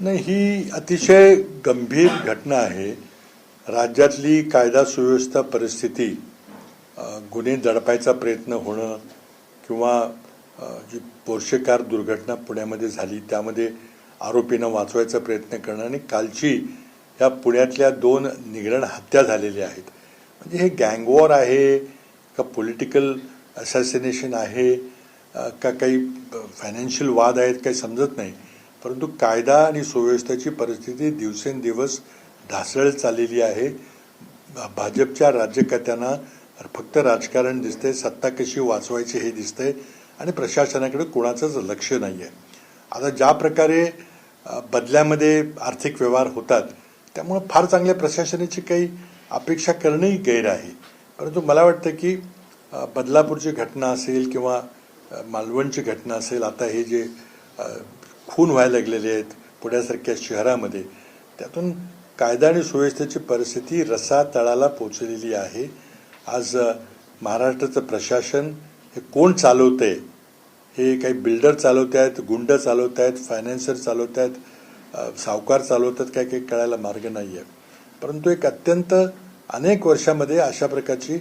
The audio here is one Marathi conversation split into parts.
नाही ही अतिशय गंभीर घटना आहे. राज्यातली कायदा सुव्यवस्था परिस्थिती गुन्हे दडपायचा प्रयत्न होणं किंवा जी पोर्शेकार दुर्घटना पुण्यामध्ये झाली त्यामध्ये आरोपींना वाचवायचा प्रयत्न करणं आणि कालची या पुण्यातल्या दोन निगडण हत्या झालेल्या आहेत. म्हणजे हे गँगवॉर आहे का पॉलिटिकल असॅसिनेशन आहे का काही फायनान्शियल वाद आहेत काही समजत नाही. परंतु कायदा आणि सुव्यवस्थेची परिस्थिती दिवसेंदिवस ढासळत चाललेली आहे. भाजपच्या राज्यकर्त्यांना फक्त राजकारण दिसते सत्ता कशी वाचवायची हे दिसतंय आणि प्रशासनाकडे कोणाचंच लक्ष नाही आहे आता ज्या प्रकारे बदल्यामध्ये आर्थिक व्यवहार होतात त्यामुळं फार चांगल्या प्रशासनाची काही अपेक्षा करणंही गैर आहे. परंतु मला वाटतं की बदलापूरची घटना असेल किंवा मालवणची घटना असेल आता हे जे खून व्हायला लागलेले आहेत पुण्यासारख्या शहरामध्ये. त्यातून कायदा आणि सुव्यवस्थेची परिस्थिती रसा तळाला पोचलेली आहे. आज महाराष्ट्राचं प्रशासन हे कोण चालवतंय? हे काही बिल्डर चालवत आहेत गुंड चालवत आहेत फायनान्सर चालवत आहेत सावकार चालवतात काय काही कळायला मार्ग नाही आहे परंतु एक अत्यंत अनेक वर्षामध्ये अशा प्रकारची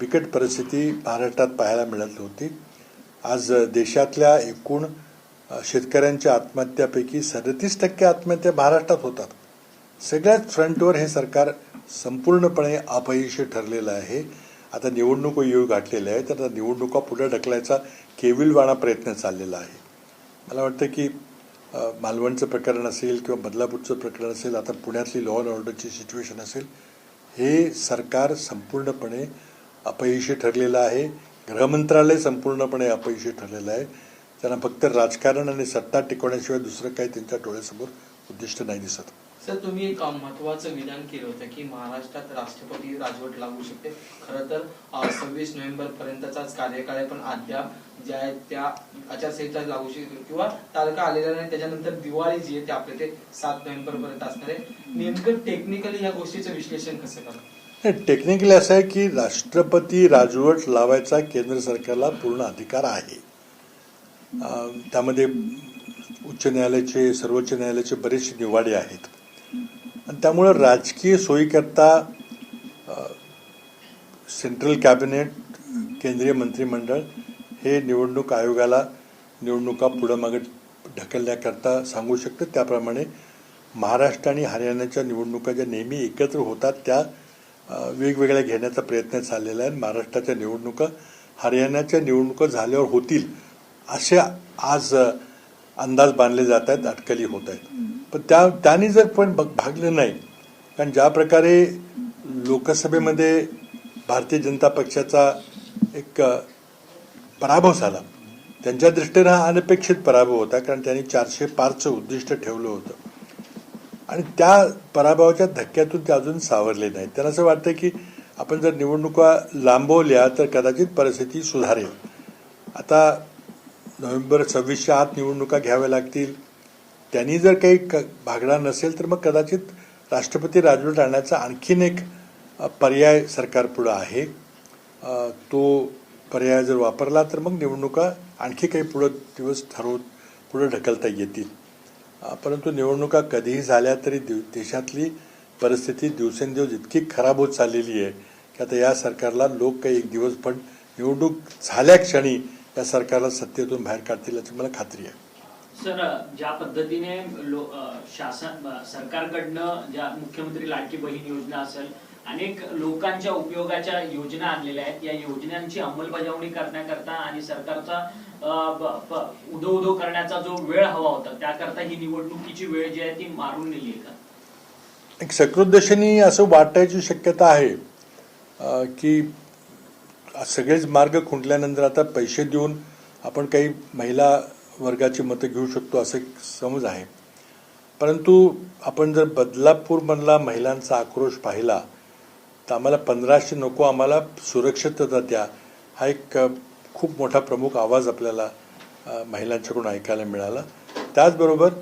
बिकट परिस्थिती महाराष्ट्रात पाहायला मिळत होती. आज देशातल्या एकूण शेतकऱ्यांच्या आत्महत्यापैकी सदतीस टक्के आत्महत्या महाराष्ट्रात होतात. सगळ्याच फ्रंटवर हे सरकार संपूर्णपणे अपयशी ठरलेलं आहे. आता निवडणूक येऊ घातलेल्या आहेत आता निवडणुका पुढे ढकलायचा केविलवाणा प्रयत्न चाललेला आहे. मला वाटतं की मालवणचं प्रकरण असेल किंवा बदलापूरचं प्रकरण असेल आता पुण्यातली लॉ अँड ऑर्डरची सिच्युएशन असेल हे सरकार संपूर्णपणे अपयशी ठरलेलं आहे. गृहमंत्रालय संपूर्णपणे अपयशी ठरलेलं आहे. त्यांना फक्त राजकारण आणि सत्ता टिकवण्याशिवाय दुसरं काही त्यांच्या डोळ्यासमोर उद्दिष्ट नाही दिसत. सर तुम्ही एक महत्वाचं विधान केलं होतं की महाराष्ट्रात राष्ट्रपती राजवट लागू शकते. खरं तर सव्वीस नोव्हेंबर पर्यंतचाच कार्यकाळ आहे पण अद्याप ज्या आहेत त्या आचारसंहिता लागू शकते किंवा तारखा आलेल्या नाही त्याच्यानंतर दिवाळी जी आहे ते आपल्या ते सात नोव्हेंबर पर्यंत असणार आहे. नेमकं टेक्निकली या गोष्टीचं विश्लेषण कसं करा टेक्निकली असं आहे की राष्ट्रपती राजवट लावायचा केंद्र सरकारला पूर्ण अधिकार आहे. त्यामध्ये उच्च न्यायालयाचे सर्वोच्च न्यायालयाचे बरेचसे निवाडे आहेत. आणि त्यामुळं राजकीय सोयीकरता सेंट्रल कॅबिनेट केंद्रीय मंत्रिमंडळ हे निवडणूक आयोगाला निवडणुका पुढं मागे ढकलण्याकरता सांगू शकतं त्याप्रमाणे महाराष्ट्र आणि हरियाणाच्या निवडणुका ज्या नेहमी एकत्र होतात त्या वेगवेगळ्या घेण्याचा प्रयत्न चाललेला आहे. महाराष्ट्राच्या निवडणुका हरियाणाच्या निवडणुका झाल्यावर होतील असे आज अंदाज बांधले जात आहेत अटकली होत आहेत. पण त्या त्यांनी जर पण भागलं नाही कारण ज्या प्रकारे लोकसभेमध्ये भारतीय जनता पक्षाचा एक पराभव झाला त्यांच्या दृष्टीनं हा अनपेक्षित पराभव होता कारण त्यांनी चारशे पाचचं उद्दिष्ट ठेवलं होतं. आणि त्या पराभवाच्या धक्क्यातून ते अजून सावरले नाहीत. त्यांना असं वाटतं की आपण जर निवडणुका लांबवल्या तर कदाचित परिस्थिती सुधारेल. आता नोव्हेंबर सव्वीसच्या आत निवडणुका घ्याव्या लागतील. त्यांनी जर काही क भागणार नसेल तर मग कदाचित राष्ट्रपती राजवट आणण्याचा आणखीन एक पर्याय सरकारपुढं आहे. तो पर्याय जर वापरला तर मग निवडणुका आणखी काही पुढं दिवस ठरवून पुढं ढकलता येतील. परंतु निवडणुका कधीही झाल्या तरी दिव- देशातली परिस्थिती दिवसेंदिवस इतकी खराब होत चाललेली आहे की आता या सरकारला लोक काही एक दिवस पण निवडणूक झाल्या क्षणी या सरकारला सत्तेतून बाहेर काढतील याची मला खात्री आहे. सर ज्या पद्धतीने शासन सरकारकडनं ज्या मुख्यमंत्री लाडकी बहीण योजना असेल अनेक लोकांच्या उपयोगाच्या योजना आणलेल्या आहेत. या योजनांची अंमलबजावणी करण्याकरता आणि सरकारचा उदो उदो करण्याचा जो वेळ हवा होता त्याकरता ही निवडणुकीची वेळ जी आहे ती मारून नेली आहे का? एक सकृद्दशेने असं वाटायची शक्यता आहे की सगळेच मार्ग खुंटल्यानंतर आता पैसे देऊन आपण काही महिला वर्गाची मतं घेऊ शकतो असं एक समज आहे. परंतु आपण जर बदलापूरमधला महिलांचा आक्रोश पाहिला तर आम्हाला पंधराशे नको आम्हाला सुरक्षितता द्या. हा एक खूप मोठा प्रमुख आवाज आपल्याला महिलांच्याकडून ऐकायला मिळाला. त्याचबरोबर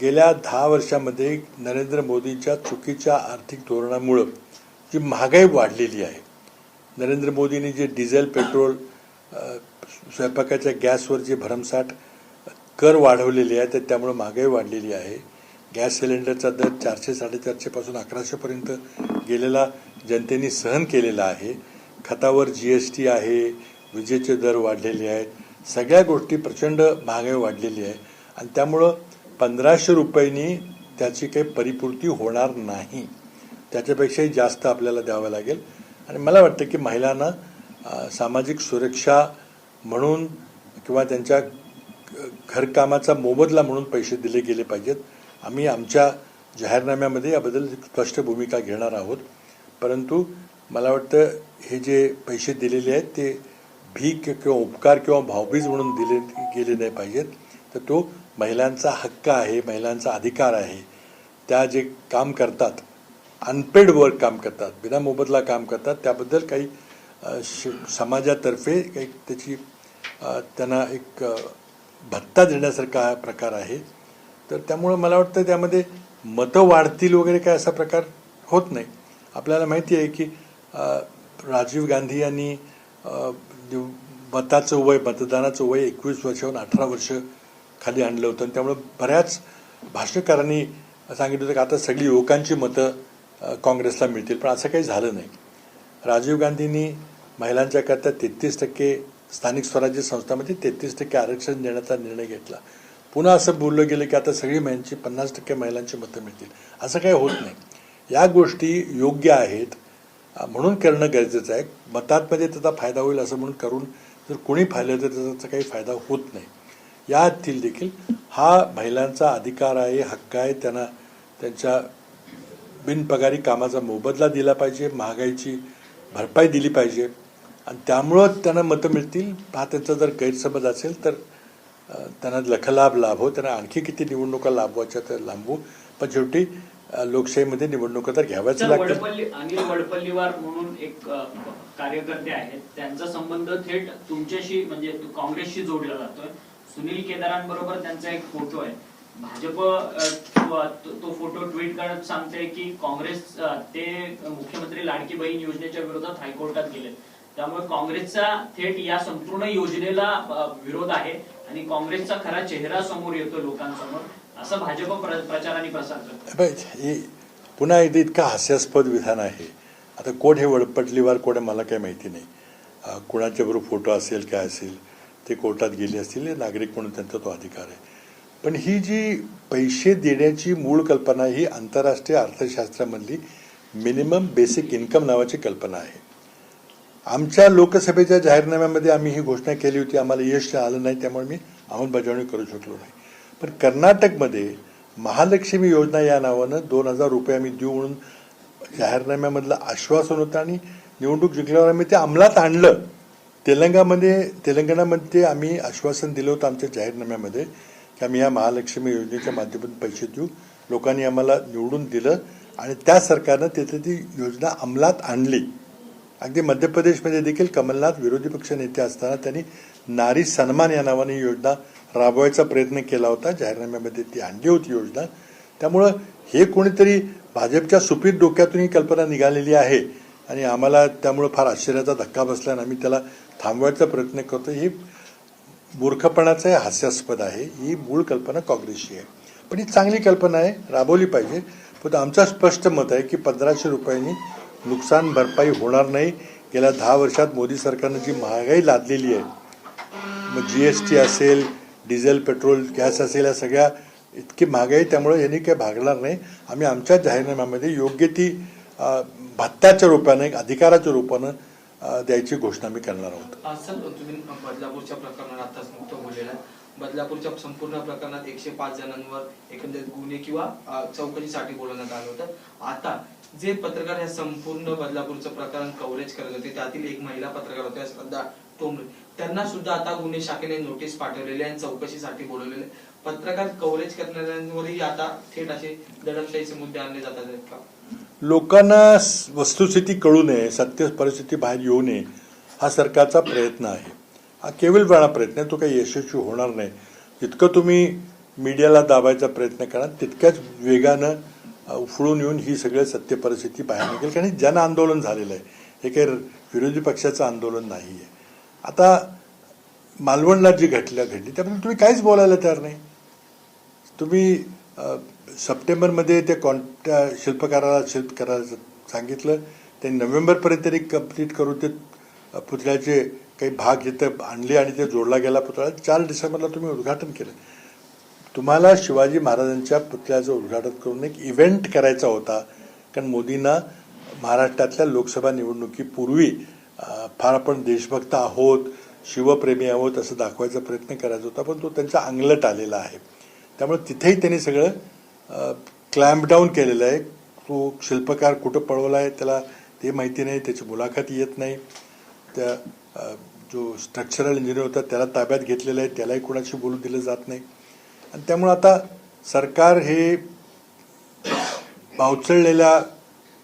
गेल्या दहा वर्षामध्ये नरेंद्र मोदींच्या चुकीच्या आर्थिक धोरणामुळं जी महागाई वाढलेली आहे नरेंद्र मोदींनी जे डिझेल पेट्रोल स्वयंपाकाच्या गॅसवर जे भरमसाठ कर वाढवलेले आहे तर त्यामुळे महागाई वाढलेली आहे. गॅस सिलेंडरचा दर चारशे साडेचारशेपासून अकराशेपर्यंत गेलेला जनतेने सहन केलेला आहे. खतावर जी एस टी आहे विजेचे दर वाढलेले आहेत. सगळ्या गोष्टी प्रचंड महागाई वाढलेली आहे. आणि त्यामुळं पंधराशे रुपयांनी त्याची काही परिपूर्ती होणार नाही. त्याच्यापेक्षाही जास्त आपल्याला द्यावं लागेल. आणि मला वाटतं की महिलांना सामाजिक सुरक्षा म्हणून किंवा त्यांच्या घरकामाचा मोबदला म्हणून पैसे दिले गेले पाहिजेत. आम्ही आमच्या जाहीरनाम्यामध्ये याबद्दल स्पष्ट भूमिका घेणार आहोत. परंतु मला वाटतं हे जे पैसे दिलेले आहेत ते भीक किंवा उपकार किंवा भावबीज म्हणून दिले गेले नाही पाहिजेत. तर तो महिलांचा हक्क आहे महिलांचा अधिकार आहे. त्या जे काम करतात अनपेड वर्क काम करतात बिना मोबदला काम करतात त्याबद्दल काही श- समाजातर्फे काही त्याची त्यांना एक भत्ता देण्यासारखा हा प्रकार आहे. तर त्यामुळं मला वाटतं त्यामध्ये मतं वाढतील वगैरे काय असा प्रकार होत नाही. आपल्याला माहिती आहे की राजीव गांधी यांनी मताचं वय मतदानाचं वय एकवीस वर्षाहून अठरा वर्ष खाली आणलं होतं. आणि त्यामुळं बऱ्याच भाष्यकारांनी सांगितलं होतं की आता सगळी युवकांची मतं काँग्रेसला मिळतील. पण असं काही झालं नाही. राजीव गांधींनी महिलांच्या करता तेहतीस टक्के स्थानिक स्वराज्य संस्थांमध्ये तेहतीस टक्के आरक्षण देण्याचा निर्णय घेतला. पुन्हा असं बोललं गेलं की आता सगळी महिलांची पन्नास टक्के महिलांची मतं मिळतील. असं काही होत नाही. या गोष्टी योग्य आहेत म्हणून करणं गरजेचं आहे. मतांमध्ये त्याचा फायदा होईल असं म्हणून करून जर कोणी फायलं तर त्याचा काही फायदा होत नाही. यातील देखील हा महिलांचा अधिकार आहे हक्क आहे त्यांना त्यांच्या बिनपगारी कामाचा मोबदला दिला पाहिजे महागाईची भरपाई दिली पाहिजे. आणि त्यामुळं त्यांना मतं मिळतील. हा त्यांचा जर गैरसमज असेल तर त्यांना लखलाभ लाभो त्यांना आणखी किती निवडणुका लाभवायच्या तर लांबवू. पण शेवटी लोकशाहीमध्ये निवडणुका तर घ्याव्याच लागतात. अनिल वडपल्लीवार म्हणून एक कार्यकर्ते आहेत. त्यांचा संबंध थेट तुमच्याशी म्हणजे काँग्रेसशी जोडला जातोय. सुनील केदारांबरोबर त्यांचा एक फोटो आहे. भाजप तो फोटो ट्विट करत सांगते की काँग्रेस ते मुख्यमंत्री लाडकी बहीण योजनेच्या विरोधात हायकोर्टात गेले त्यामुळे काँग्रेसचा थेट या संपूर्ण योजनेला विरोध आहे आणि काँग्रेसचा खरा चेहरा समोर येतो लोकांसमोर असं भाजप प्र- प्रचाराने प्रसार करतो हे पुन्हा एकदा इतकं हास्यास्पद विधान आहे. आता कोण हे वडपटलीवार कोण मला काही माहिती नाही. अं, कुणाच्या बरोबर फोटो असेल काय असेल ते कोर्टात गेले असतील हे नागरिक म्हणून त्यांचा तो अधिकार आहे. पण ही जी पैसे देण्याची मूळ कल्पना ही आंतरराष्ट्रीय अर्थशास्त्रामधली मिनिमम बेसिक इन्कम नावाची कल्पना आहे. आमच्या लोकसभेच्या जाहीरनाम्यामध्ये आम्ही ही घोषणा केली होती आम्हाला यश आलं नाही त्यामुळे मी अंमलबजावणी करू शकलो नाही. पण कर्नाटकमध्ये महालक्ष्मी योजना या नावानं दोन हजार रुपये आम्ही देऊ म्हणून जाहीरनाम्यामधलं आश्वासन होतं आणि निवडणूक जिंकल्यावर आम्ही ते अंमलात आणलं. तेलंगामध्ये तेलंगणामध्ये आम्ही आश्वासन दिलं होतं आमच्या जाहीरनाम्यामध्ये. आम्ही या महालक्ष्मी योजनेच्या माध्यमातून पैसे देऊ. लोकांनी आम्हाला निवडून दिलं आणि त्या सरकारनं तिथे ती योजना अंमलात आणली. अगदी मध्य प्रदेशमध्ये देखील कमलनाथ विरोधी पक्ष नेते असताना त्यांनी नारी सन्मान या नावाने योजना राबवायचा प्रयत्न केला होता. जाहीरनाम्यामध्ये ती आणली होती योजना. त्यामुळं हे कोणीतरी भाजपच्या सुपीत डोक्यातून ही कल्पना निघालेली आहे आणि आम्हाला त्यामुळं फार आश्चर्याचा धक्का बसला आणि आम्ही त्याला थांबवायचा प्रयत्न करतो ही मूर्खपणाचं हास्यास्पद आहे. ही मूळ कल्पना काँग्रेसची आहे. पण ही चांगली कल्पना आहे राबवली पाहिजे. पण आमचं स्पष्ट मत आहे की पंधराशे रुपयांनी नुकसान भरपाई होणार नाही. गेल्या दहा वर्षात मोदी सरकारनं जी महागाई लादलेली आहे मग जी एस टी असेल डिझेल पेट्रोल गॅस असेल या सगळ्या इतकी महागाई त्यामुळे यांनी काही भागणार नाही. आम्ही आमच्या जाहीरनाम्यामध्ये योग्य ती भत्त्याच्या रूपाने अधिकाराच्या रूपानं द्यायची घोषणा मी करणार आहोत. तुम्ही बदलापूरच्या प्रकरणात आताच मुक्त बोललेला आहे. बदलापूरच्या संपूर्ण प्रकरणात एकशे पाच जणांवर एकंदरीत गुन्हे किंवा चौकशीसाठी बोलवण्यात आलं होतं. आता जे पत्रकार ह्या संपूर्ण बदलापूरचं प्रकरण कव्हरेज करत होते त्यातील एक महिला पत्रकार होत्या श्रद्धा टोंबरे त्यांना सुद्धा आता गुन्हे शाखेने नोटीस पाठवलेली आहे आणि चौकशीसाठी बोलवलेले. आहे. पत्रकार कव्हरेज करणाऱ्यांवरही आता थेट असे दडपशाहीचे मुद्दे आणले जातात का? लोकांना वस्तुस्थिती कळू नये सत्य परिस्थिती बाहेर येऊ नये हा सरकारचा प्रयत्न आहे. हा केवळपणा प्रयत्न आहे तो काही यशस्वी होणार नाही. जितकं तुम्ही मीडियाला दाबायचा प्रयत्न करा तितक्याच वेगानं उफळून येऊन ही सगळी सत्य परिस्थिती बाहेर निघेल. कारण जन आंदोलन झालेलं आहे हे काही विरोधी पक्षाचं आंदोलन नाही आहे आता मालवणला जी घटल्या घडली त्याबद्दल तुम्ही काहीच बोलायला तयार नाही. तुम्ही सप्टेंबरमध्ये ते कॉन त्या शिल्पकाराला शिल्प करायला सांगितलं ते नोव्हेंबरपर्यंत तरी कंप्लीट करून ते पुतळ्याचे काही भाग इथं आणले आणि ते जोडला गेला पुतळा चार डिसेंबरला तुम्ही उद्घाटन केलं. तुम्हाला शिवाजी महाराजांच्या पुतळ्याचं उद्घाटन करून एक इव्हेंट करायचा होता कारण मोदींना महाराष्ट्रातल्या लोकसभा निवडणुकीपूर्वी फार आपण देशभक्त आहोत शिवप्रेमी आहोत असं दाखवायचा प्रयत्न करायचा होता पण तो त्यांचा अंगलट आलेला आहे. त्यामुळे तिथेही त्यांनी सगळं क्लॅम्प डाऊन केलेलं आहे. तो शिल्पकार कुठं पळवला आहे त्याला ते माहिती नाही त्याची मुलाखत येत नाही. त्या जो स्ट्रक्चरल इंजिनियर होता त्याला ताब्यात घेतलेलं आहे त्यालाही कोणाशी बोलू दिलं जात नाही. आणि त्यामुळं आता सरकार हे पावचळलेल्या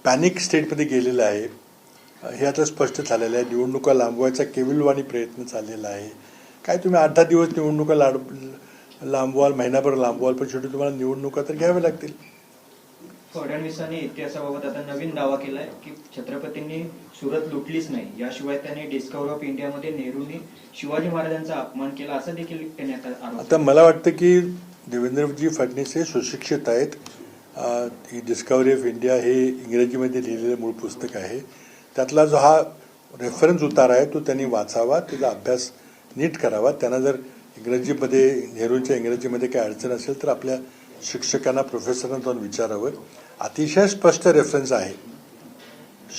पॅनिक स्टेटमध्ये गेलेलं आहे. हे आता स्पष्ट झालेलं आहे. निवडणुका लांबवायचा केविलवाणी प्रयत्न चाललेला आहे. काय तुम्ही आठ दहा दिवस निवडणुका लाड लांबवाल महिनाभर लांबवाल पण शेवटी तुम्हाला निवडणुका तर घ्याव्या लागतील. फडणवीसांनी इतिहासाबाबत आता नवीन दावा केलाय की छत्रपतींनी सुरत लुटलीच नाही. याशिवाय त्यांनी डिस्कव्हर ऑफ इंडियामध्ये नेहरूंनी शिवाजी महाराजांचा अपमान केला असं देखील त्यांनी आता आता मला वाटतं की देवेंद्रजी फडणवीस हे सुशिक्षित आहेत. ही डिस्कवरी ऑफ इंडिया हे इंग्रजीमध्ये लिहिलेलं मूळ पुस्तक आहे. त्यातला जो हा रेफरन्स उतार आहे तो त्यांनी वाचावा त्याचा अभ्यास नीट करावा. त्यांना जर इंग्रजीमध्ये नेहरूंच्या इंग्रजीमध्ये काही अडचण असेल तर आपल्या शिक्षकांना प्रोफेसरांना जाऊन विचारावं. अतिशय स्पष्ट रेफरन्स आहे.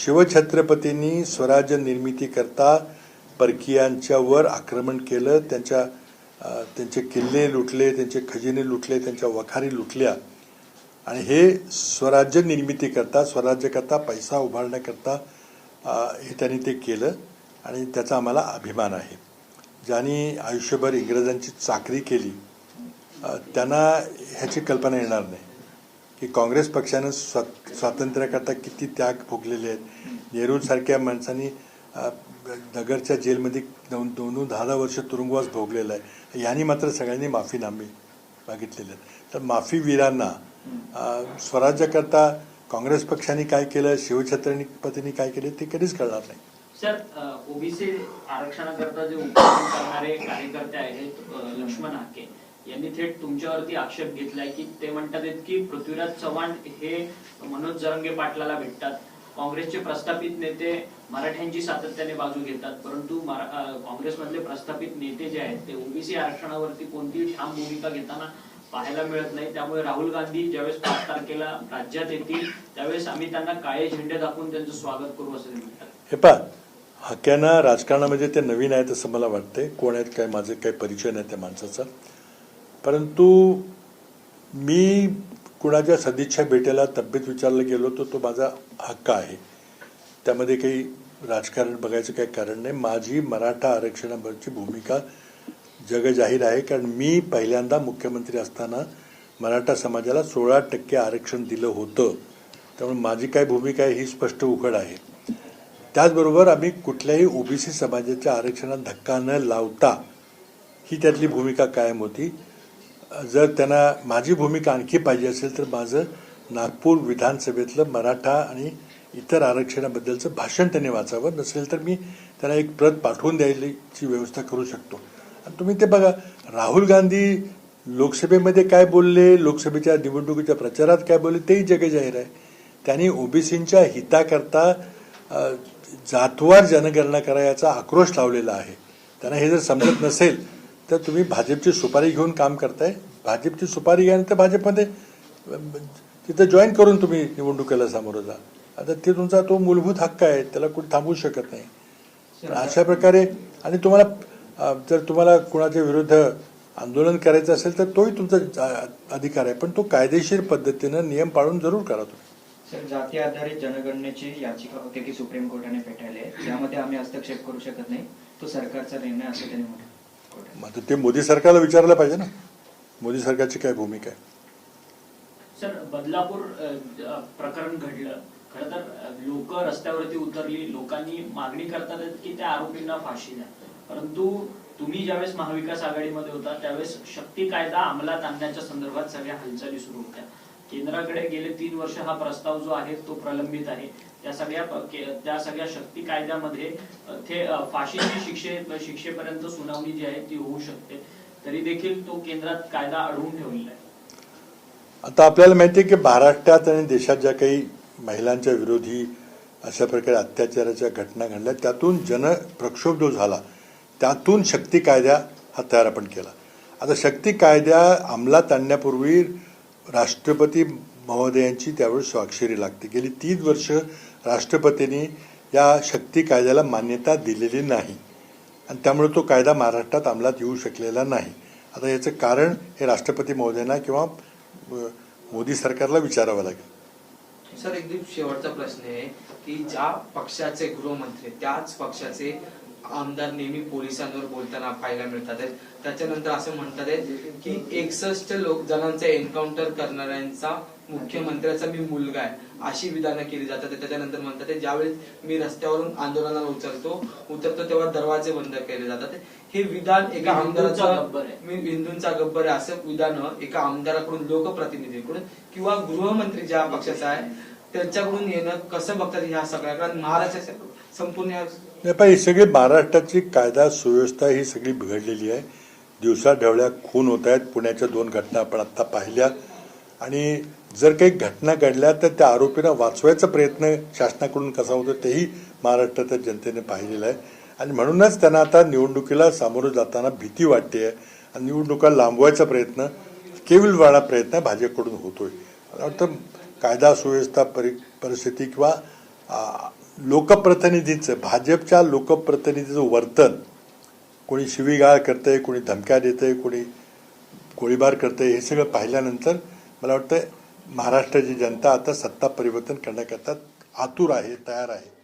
शिवछत्रपतींनी स्वराज्य निर्मितीकरता परकीयांच्यावर आक्रमण केलं. त्यांच्या त्यांचे किल्ले लुटले त्यांचे खजिने लुटले त्यांच्या वखारी लुटल्या. आणि हे स्वराज्य निर्मितीकरता स्वराज्यकरता पैसा उभारण्याकरता हे त्यांनी ते केलं आणि त्याचा आम्हाला अभिमान आहे. ज्यांनी आयुष्यभर इंग्रजांची चाकरी केली त्यांना ह्याची कल्पना येणार नाही. की काँग्रेस पक्षानं स्वा स्वातंत्र्याकरता किती त्याग भोगलेले आहेत. नेहरूंसारख्या माणसांनी नगरच्या जेलमध्ये दोन दोन दहा दहा वर्ष तुरुंगवास भोगलेला आहे. यांनी मात्र सगळ्यांनी माफीनामे मागितलेले आहेत तर माफीवीरांना स्वराज्याकरता काँग्रेस पक्षाने काय केलं शिवछत्रपतींनी काय केलं ते कधीच कळणार नाही. सर ओबीसी आरक्षणाकरता जे उपोषण करणारे कार्यकर्ते आहेत लक्ष्मण हाके यांनी थेट तुमच्यावरती आक्षेप घेतलाय की ते म्हणतात की पृथ्वीराज चव्हाण हे मनोज जरंगे पाटलाला भेटतात. काँग्रेसचे प्रस्थापित नेते मराठ्यांची सातत्याने बाजू घेतात परंतु काँग्रेसमधले प्रस्थापित नेते जे आहेत ते ओबीसी आरक्षणावरती कोणतीही ठाम भूमिका घेताना पाहायला मिळत नाही. त्यामुळे राहुल गांधी ज्यावेळेस पाच तारखेला राज्यात येतील त्यावेळेस आम्ही त्यांना काळे झेंडे दाखवून त्यांचं स्वागत करू असं म्हणतात. हे पा हक्याना राजकारणामध्ये ते नवीन आहेत असं मला वाटते कोण आहेत काय माझे काही परिचय नाही त्या माणसाचा. परंतु मी कुणाच्या सदिच्छा भेटायला तब्येत विचारला गेलो तर तो माझा हक्क आहे. त्यामध्ये काही राजकारण बघायचं काही कारण नाही. माझी मराठा आरक्षणावरची भूमिका जगजाहीर आहे कारण मी पहिल्यांदा मुख्यमंत्री असताना मराठा समाजाला सोळा टक्के आरक्षण दिलं होतं. त्यामुळे माझी काय भूमिका आहे ही स्पष्ट उघड आहे. त्याचबरोबर आम्ही कुठल्याही ओबीसी समाजाच्या आरक्षणात धक्का न लावता ही त्यातली भूमिका कायम होती. जर त्यांना माझी भूमिका आणखी पाहिजे असेल तर माझं नागपूर विधानसभेतलं मराठा आणि इतर आरक्षणाबद्दलचं भाषण त्यांनी वाचावं. नसेल तर मी त्यांना एक प्रत पाठवून द्यायची व्यवस्था करू शकतो. तुम्ही ते बघा राहुल गांधी लोकसभेमध्ये काय बोलले लोकसभेच्या निवडणुकीच्या प्रचारात काय बोलले तेही जगजाहीर आहे. त्यांनी ओबीसींच्या हिताकरता जातवार जनगणना करायचा आक्रोश लावलेला आहे. त्यांना हे जर समजत नसेल तर तुम्ही भाजपची सुपारी घेऊन काम करताय. भाजपची सुपारी घ्यानंतर भाजपमध्ये तिथं जॉईन करून तुम्ही निवडणुकीला सामोरं जा. आता ते तुमचा तो मूलभूत हक्क आहे त्याला कुठे थांबवू शकत नाही. तर अशा प्रकारे आणि तुम्हाला जर तुम्हाला कुणाच्या विरुद्ध आंदोलन करायचं असेल तर तोही तुमचा अधिकार आहे. पण तो कायदेशीर पद्धतीनं नियम पाळून जरूर करा तुम्ही. सर जाती आधारित जनगणनेची याचिका होती की सुप्रीम कोर्टाने फेटाळली आहे. यामध्ये आम्ही हस्तक्षेप करू शकत नाही. तो सरकारचा निर्णय असं त्यांनी म्हटलं. मग ते मोदी सरकारला विचारायला पाहिजे ना. मोदी सरकारची काय भूमिका आहे? सर बदलापूर प्रकरण घडलं. खरं तर लोक रस्त्यावरती उतरली. लोकांनी मागणी करतात आहेत की त्या आरोपींना फाशी द्या. परंतु तुम्ही ज्यावेळेस महाविकास आघाडीमध्ये होता त्यावेळेस शक्ती कायदा अंमलात आणण्याच्या संदर्भात सगळ्या हालचाली सुरू होत्या. केंद्राकडे गेले तीन वर्ष हा प्रस्ताव जो आहे तो प्रलंबित आहे. त्या सगळ्या त्या सगळ्या शक्ती कायद्यामध्ये अ, ते फाशीची शिक्षे शिक्षेपर्यंत सुनावणी जी आहे ती होऊ शकते. तरी देखील तो केंद्रात कायदा अडवून ठेवलेला आहे. आता आपल्याला माहिती आहे की महाराष्ट्रात आणि देशात ज्या काही महिलांच्या विरोधी अशा प्रकारे अत्याचाराच्या घटना घडल्या त्यातून जन प्रक्षोभ जो झाला त्यातून शक्ती कायदा हा तयार आपण केला. आता शक्ती कायद्या अंमलात आणण्यापूर्वी राष्ट्रपती महोदयांची त्यावेळी स्वाक्षरी लागते. गेली तीन वर्ष राष्ट्रपतींनी या शक्ती कायद्याला मान्यता दिलेली नाही. आणि त्यामुळे तो कायदा महाराष्ट्रात अंमलात येऊ शकलेला नाही. आता याचं कारण हे राष्ट्रपती महोदयांना किंवा मोदी सरकारला विचारावं लागेल. सर एकदम शेवटचा प्रश्न आहे की ज्या पक्षाचे गृहमंत्री त्याच पक्षाचे आमदार नेहमी पोलिसांवर बोलताना पाहायला मिळतात आहेत. त्याच्यानंतर असं म्हणतात आहेत की एकसष्ट लोक जणांचा एन्काउंटर करणाऱ्यांचा मुख्यमंत्र्याचा मी मुलगा आहे अशी विधानं केली जातात. त्याच्यानंतर म्हणतात ज्यावेळेस मी रस्त्यावरून आंदोलनाला उचलतो उतरतो तेव्हा दरवाजे बंद केले जातात हे विधान एका आमदाराचं गब्बर आहे. मी हिंदूंचा गब्बर आहे असं विधान एका आमदाराकडून लोकप्रतिनिधीकडून किंवा गृहमंत्री ज्या पक्षाचा आहे त्यांच्याकडून येणं कसं बघतात ह्या सगळ्या कारण महाराष्ट्राच्या संपूर्ण या- नाही पण ही सगळी महाराष्ट्राची कायदा सुव्यवस्था ही सगळी बिघडलेली आहे. दिवसा ढवळ्या खून होत आहेत. पुण्याच्या दोन घटना आपण आत्ता पाहिल्या. आणि जर काही घटना घडल्या तर त्या आरोपींना वाचवायचा प्रयत्न शासनाकडून कसा होतो तेही महाराष्ट्राच्या जनतेने पाहिलेलं आहे. आणि म्हणूनच त्यांना आता निवडणुकीला सामोरं जाताना भीती वाटते आहे. आणि निवडणुका लांबवायचा प्रयत्न केविलवाणा प्रयत्न भाजपकडून होतोय. मला वाटतं कायदा सुव्यवस्था परि परिस्थिती किंवा लोकप्रतिनिधींचं भाजपच्या लोकप्रतिनिधीचं वर्तन कोणी शिवीगाळ करतंय कोणी धमक्या देतंय कोणी गोळीबार करतंय हे सगळं पाहिल्यानंतर मला वाटतं महाराष्ट्राची जनता आता सत्ता परिवर्तन करण्याकरता आतुर आहे तयार आहे.